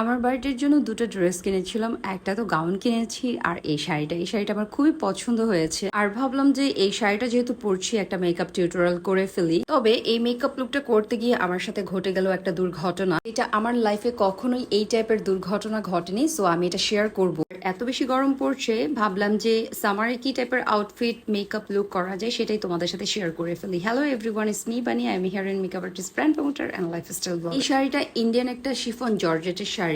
আমার বার্থডের জন্য দুটো ড্রেস কিনেছিলাম। একটা তো গাউন কিনেছি আর এই শাড়িটা। এই শাড়িটা আমার খুবই পছন্দ হয়েছে। আর ভাবলাম যে এই শাড়িটা যেহেতু পরছি, একটা মেকআপ টিউটোরিয়াল করে ফেলি। তবে এই মেকআপ লুকটা করতে গিয়ে আমার সাথে ঘটে গেল একটা দুর্ঘটনা। এটা আমার লাইফে কখনোই এই টাইপের দুর্ঘটনা ঘটেনি সো আমি এটা শেয়ার করব। এত বেশি গরম পড়ছে, ভাবলাম যে সামারে কি টাইপের আউটফিট মেকআপ লুক করা যায় সেটাই তোমাদের সাথে শেয়ার করে ফেলি। Hello everyone is me Bani am here in makeup artist brand promoter and lifestyle এই শাড়িটা ইন্ডিয়ান একটা শিফন জর্জেটের শাড়ি।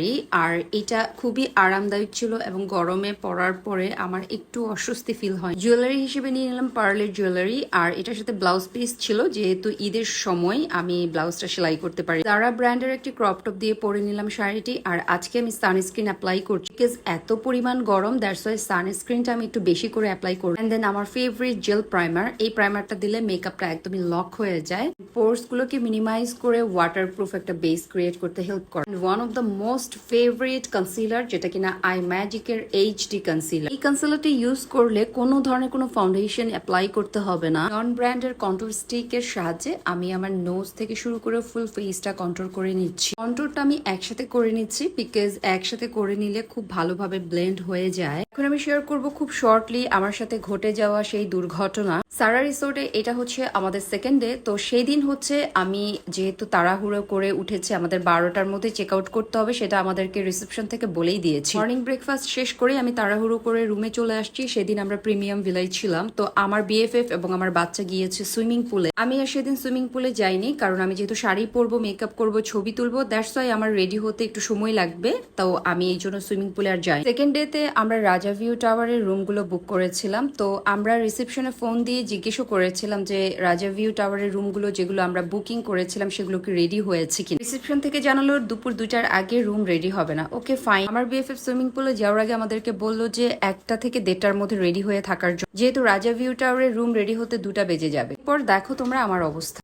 আর এটা খুবই আরামদায়ক ছিল এবং গরমে পরার পরে আমার একটু অস্বস্তি ফিল হয়। জুয়েলারি হিসেবে নিয়ে নিলাম পার্লের জুয়েলারি আর এটার সাথে ব্লাউজ পিস ছিল, যেহেতু ঈদের সময় আমি ব্লাউজটা সেলাই করতে পারি। তারা ব্র্যান্ডের একটি ক্রপ টপ দিয়ে পরে নিলাম শাড়িটি। আর আজকে আমি সানস্ক্রিন অ্যাপ্লাই করছি। বিকজ এত পরিমাণ গরম দ্যাটস ওয়াই সানস্ক্রিনটা আমি একটু বেশি করে অ্যাপ্লাই করি অ্যান্ড দেন আমার ফেভারিট জেল প্রাইমার এই প্রাইমারটা দিলে মেকআপটা একদমই লক হয়ে যায়। পোর্স গুলোকে মিনিমাইজ করে ওয়াটার প্রুফ একটা বেস ক্রিয়েট করতে হেল্প করে। One of the most favourite concealer যেটা কিনা আই ম্যাজিকের এইচডি কনসিলার এই কনসিলারটি ইউজ করলে কোনো ধরনের কোনো ফাউন্ডেশন অ্যাপ্লাই করতে হবে না। নন ব্র্যান্ডের কন্ট্রোল স্টিকের সাহায্যে আমি আমার নোজ থেকে শুরু করে ফুল ফেসটা কন্ট্রোল করে নিচ্ছি। কন্ট্রোলটা আমি একসাথে করে নিচ্ছি বিকজ একসাথে করে নিলে খুব ভালোভাবে ব্লেন্ড হয়ে যায়। এখন আমি শেয়ার করব খুব শর্টলি আমার সাথে ঘটে যাওয়া সেই দুর্ঘটনা। সারা রিসোর্টে এটা হচ্ছে আমাদের সেকেন্ড ডে তো সেই দিন হচ্ছে আমি যেহেতু তাড়াহুড়ো করে উঠেছে, আমাদের বারোটার মধ্যে চেক আউট করতে হবে সেটা আমাদেরকে রিসেপশন থেকে বলেই দিয়েছি। মর্নিং ব্রেকফাস্ট শেষ করে আমি তাড়াহুড়ো করে রুমে চলে আসছি। সেদিন আমরা প্রিমিয়াম ভিলাই ছিলাম। তো আমার বিএফএফ এবং আমার বাচ্চা গিয়েছে সুইমিং পুলে আমি আর সেদিন সুইমিং পুলে যাইনি, কারণ আমি যেহেতু শাড়ি পরবো মেকআপ করব, ছবি তুলবো দ্যাটস ওয়াই আমার রেডি হতে একটু সময় লাগবে। তো আমি এই জন্য সুইমিং পুলে আর যাই সেকেন্ড ডেতে আমরা রাজা ভিউ টাওয়ারের রুমগুলো বুক করেছিলাম। তো আমরা রিসেপশনে ফোন দিয়ে জিজ্ঞেসও করেছিলাম যে রাজা ভিউ টাওয়ারের রুমগুলো যেগুলো আমরা বুকিং করেছিলাম, সেগুলো কি রেডি হয়েছে কি রিসেপশন থেকে জানালো, দুপুর দুইটার আগে রুম রেডি হবে না। ওকে ফাইন আমার বিএফএফ সুইমিং পুলে যাওয়ার আগে আমাদেরকে বলল যে একটা থেকে দেড়টার মধ্যে রেডি হয়ে থাকার জন্য। যেহেতু রাজা ভিউ টাওয়ারের রুম রেডি হতে দুটা বেজে যাবে। পর দেখো তোমরা আমার অবস্থা।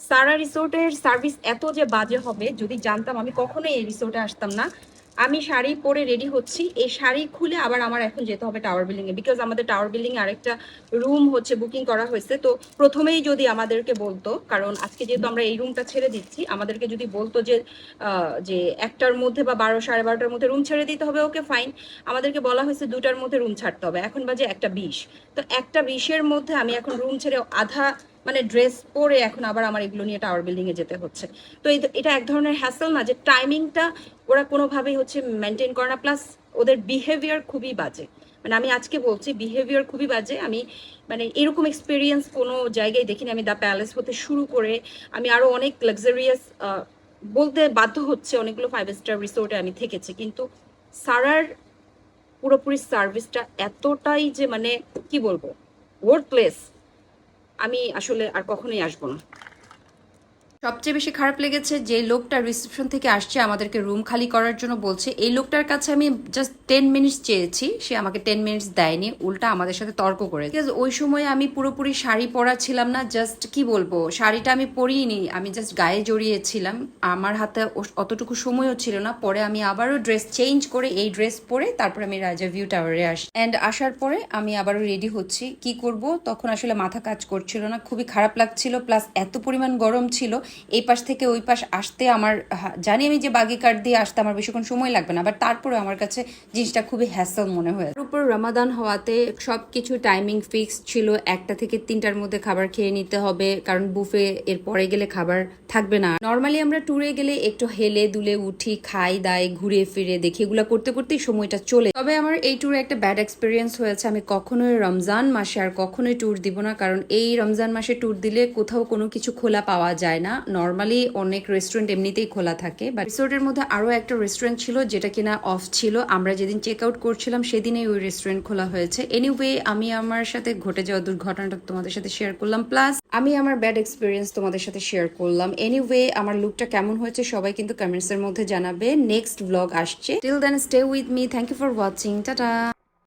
সারা রিসোর্টের সার্ভিস এত যে বাজে হবে, যদি জানতাম আমি কখনোই এই রিসোর্টে আসতাম না। আমি শাড়ি পরে রেডি হচ্ছি। এই শাড়ি খুলে আবার আমার এখন যেতে হবে টাওয়ার বিল্ডিং এ বিকজ আমাদের টাওয়ার বিল্ডিং আরেকটা রুম হচ্ছে বুকিং করা হয়েছে। তো প্রথমেই যদি আমাদেরকে বলতো, কারণ আজকে যেহেতু আমরা এই রুমটা ছেড়ে দিচ্ছি, আমাদেরকে যদি বলতো যে যে একটার মধ্যে বা বারো, সাড়ে বারোটার মধ্যে রুম ছেড়ে দিতে হবে ওকে ফাইন আমাদেরকে বলা হয়েছে দুটার মধ্যে রুম ছাড়তে হবে। এখন বাজে একটা বিশ। তো একটা বিশের মধ্যে আমি এখন রুম ছেড়ে আধা মানে ড্রেস পরে এখন আবার আমার এগুলো নিয়ে টাওয়ার বিল্ডিং এ যেতে হচ্ছে। তো এটা এক ধরনের হ্যাসেল না যে টাইমিংটা ওরা কোনোভাবেই হচ্ছে মেনটেন করে না প্লাস ওদের বিহেভিয়ার খুবই বাজে। মানে আমি আজকে বলছি বিহেভিয়ার খুবই বাজে। আমি মানে এরকম এক্সপিরিয়েন্স কোনো জায়গায় দেখিনি। আমি দ্য প্যালেস হতে শুরু করে আমি আরও অনেক লাক্সারিয়াস বলতে বাধ্য হচ্ছে অনেকগুলো ফাইভ স্টার রিসোর্টে আমি থেকেছি। কিন্তু সারার পুরোপুরি সার্ভিসটা এতটাই যে মানে কি বলব? ওয়ার্কপ্লেস আমি আসলে আর কখনোই আসব না। সবচেয়ে বেশি খারাপ লেগেছে যে লোকটা রিসেপশন থেকে আসছে, আমাদেরকে রুম খালি করার জন্য বলছে, এই লোকটার কাছে আমি জাস্ট টেন মিনিটস চেয়েছি, সে আমাকে টেন মিনিটস দেয়নি, উল্টা আমাদের সাথে তর্ক করে ওই সময় আমি পুরোপুরি শাড়ি পরা ছিলাম না জাস্ট কি বলব, শাড়িটা আমি পরিনি, আমি জাস্ট গায়ে জড়িয়েছিলাম, আমার হাতে অতটুকু সময়ও ছিল না, পরে আমি আবারও ড্রেস চেঞ্জ করে এই ড্রেস পরে তারপরে আমি রাজা ভিউ টাওয়ারে আসি। অ্যান্ড আসার পরে আমি আবারও রেডি হচ্ছি, কি করব? তখন আসলে মাথা কাজ করছিল না, খুবই খারাপ লাগছিল প্লাস এত পরিমাণ গরম ছিল এই পাশ থেকে ওই পাশ আসতে আমার জানি আমি যে বাগি কাট দিয়ে আসতে আমার বেশিক্ষণ সময় লাগবে না বাট তারপরে আমার কাছে জিনিসটা খুবই হ্যাসল মনে হয়। তার উপর রমাদান হওয়াতে সব কিছু টাইমিং ফিক্স ছিল, একটা থেকে তিনটার মধ্যে খাবার খেয়ে নিতে হবে, কারণ বুফে এর পরে গেলে খাবার থাকবে না। নর্মালি আমরা ট্যুরে গেলে একটু হেলে দুলে উঠি, খাই, দাই, ঘুরে ফিরে দেখি, এগুলো করতে করতেই সময়টা চলে। তবে আমার এই ট্যুরে একটা ব্যাড এক্সপিরিয়েন্স হয়েছে, আমি কখনোই রমজান মাসে আর কখনোই ট্যুর দিব না, কারণ এই রমজান মাসে ট্যুর দিলে কোথাও কোনো কিছু খোলা পাওয়া যায় না। নর্মালি অনেক রেস্টুরেন্ট এমনিতেই খোলা থাকে বাট রিসোর্টের মধ্যে আরও একটা রেস্টুরেন্ট ছিল, যেটা কিনা অফ ছিল। আমরা যেদিন চেক আউট করছিলাম, সেদিনই ওই রেস্টুরেন্ট খোলা হয়েছে। এনিওয়ে আমি আমার সাথে ঘটে যাওয়া দুর্ঘটনাটা তোমাদের সাথে শেয়ার করলাম প্লাস আমি আমার ব্যাড এক্সপিরিয়েন্স তোমাদের সাথে শেয়ার করলাম। এনিওয়ে আমার লুকটা কেমন হয়েছে সবাই কিন্তু কমেন্টস এর মধ্যে জানাবে। নেক্সট ব্লগ আসছে। Till then stay with me thank you for watching tata